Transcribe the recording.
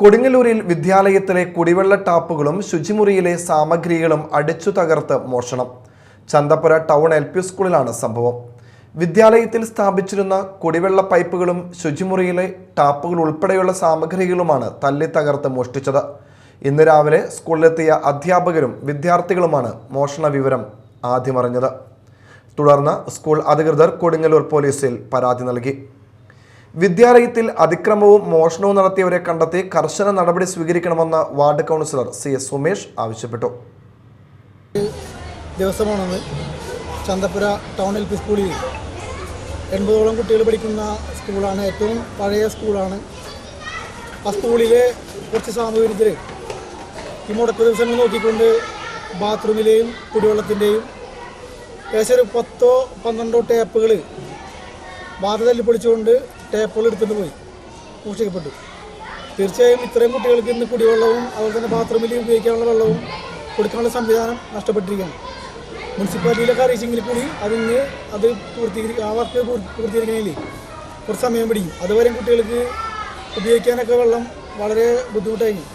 കൊടുങ്ങല്ലൂരിൽ വിദ്യാലയത്തിലെ കുടിവെള്ള ടാപ്പുകളും ശുചിമുറിയിലെ സാമഗ്രികളും അടിച്ചു തകർത്ത് മോഷണം. ചന്തപ്പുര ടൗൺ എൽ പി സ്കൂളിലാണ് സംഭവം. വിദ്യാലയത്തിൽ സ്ഥാപിച്ചിരുന്ന കുടിവെള്ള പൈപ്പുകളും ശുചിമുറിയിലെ ടാപ്പുകൾ ഉൾപ്പെടെയുള്ള സാമഗ്രികളുമാണ് തല്ലി തകർത്ത് മോഷ്ടിച്ചത്. ഇന്ന് രാവിലെ സ്കൂളിലെത്തിയ അധ്യാപകരും വിദ്യാർത്ഥികളുമാണ് മോഷണ വിവരം ആദ്യമറിഞ്ഞത്. തുടർന്ന് സ്കൂൾ അധികൃതർ കൊടുങ്ങല്ലൂർ പോലീസിൽ പരാതി നൽകി. വിദ്യാലയത്തിൽ അതിക്രമവും മോഷണവും നടത്തിയവരെ കണ്ടെത്തി കർശന നടപടി സ്വീകരിക്കണമെന്ന് ward councillor C S Sumesh ആവശ്യപ്പെട്ടു. ദിവസമാണെന്ന് ചന്തപ്പുര ടൗൺ എൽ പി സ്കൂളിൽ എൺപതോളം കുട്ടികൾ പഠിക്കുന്ന സ്കൂളാണ്. ഏറ്റവും പഴയ സ്കൂളാണ്. ആ സ്കൂളിലെ കുറച്ച് സാമൂഹ്യത്തിൽ ഈ മുടക്ക ദിവസങ്ങൾ നോക്കിക്കൊണ്ട് ബാത്റൂമിലെയും കുടിവെള്ളത്തിന്റെയും ഏകദേശം ഒരു പത്തോ പന്ത്രണ്ടോ ടേപ്പുകൾ ബാധ തല്ലി പൊളിച്ചുകൊണ്ട് ടേപ്പുകൾ എടുത്തുകൊണ്ട് പോയി. മോഷ്ടിക്കപ്പെട്ടു തീർച്ചയായും ഇത്രയും കുട്ടികൾക്ക് ഇന്ന് കുടിവെള്ളവും അതുപോലെ തന്നെ ബാത്റൂമിൽ ഉപയോഗിക്കാനുള്ള വെള്ളവും കൊടുക്കാനുള്ള സംവിധാനം നഷ്ടപ്പെട്ടിരിക്കുകയാണ്. മുനിസിപ്പാലിറ്റിയിലൊക്കെ അറിയിച്ചെങ്കിൽ കൂടി അതിന് അത് പൂർത്തീകരി ആ വർക്ക് പൂർ- പൂർത്തീകരിക്കണമെങ്കിൽ കുറച്ച് സമയം പിടിക്കും. അതുവരെയും കുട്ടികൾക്ക് ഉപയോഗിക്കാനൊക്കെ വെള്ളം വളരെ ബുദ്ധിമുട്ടായിരിക്കും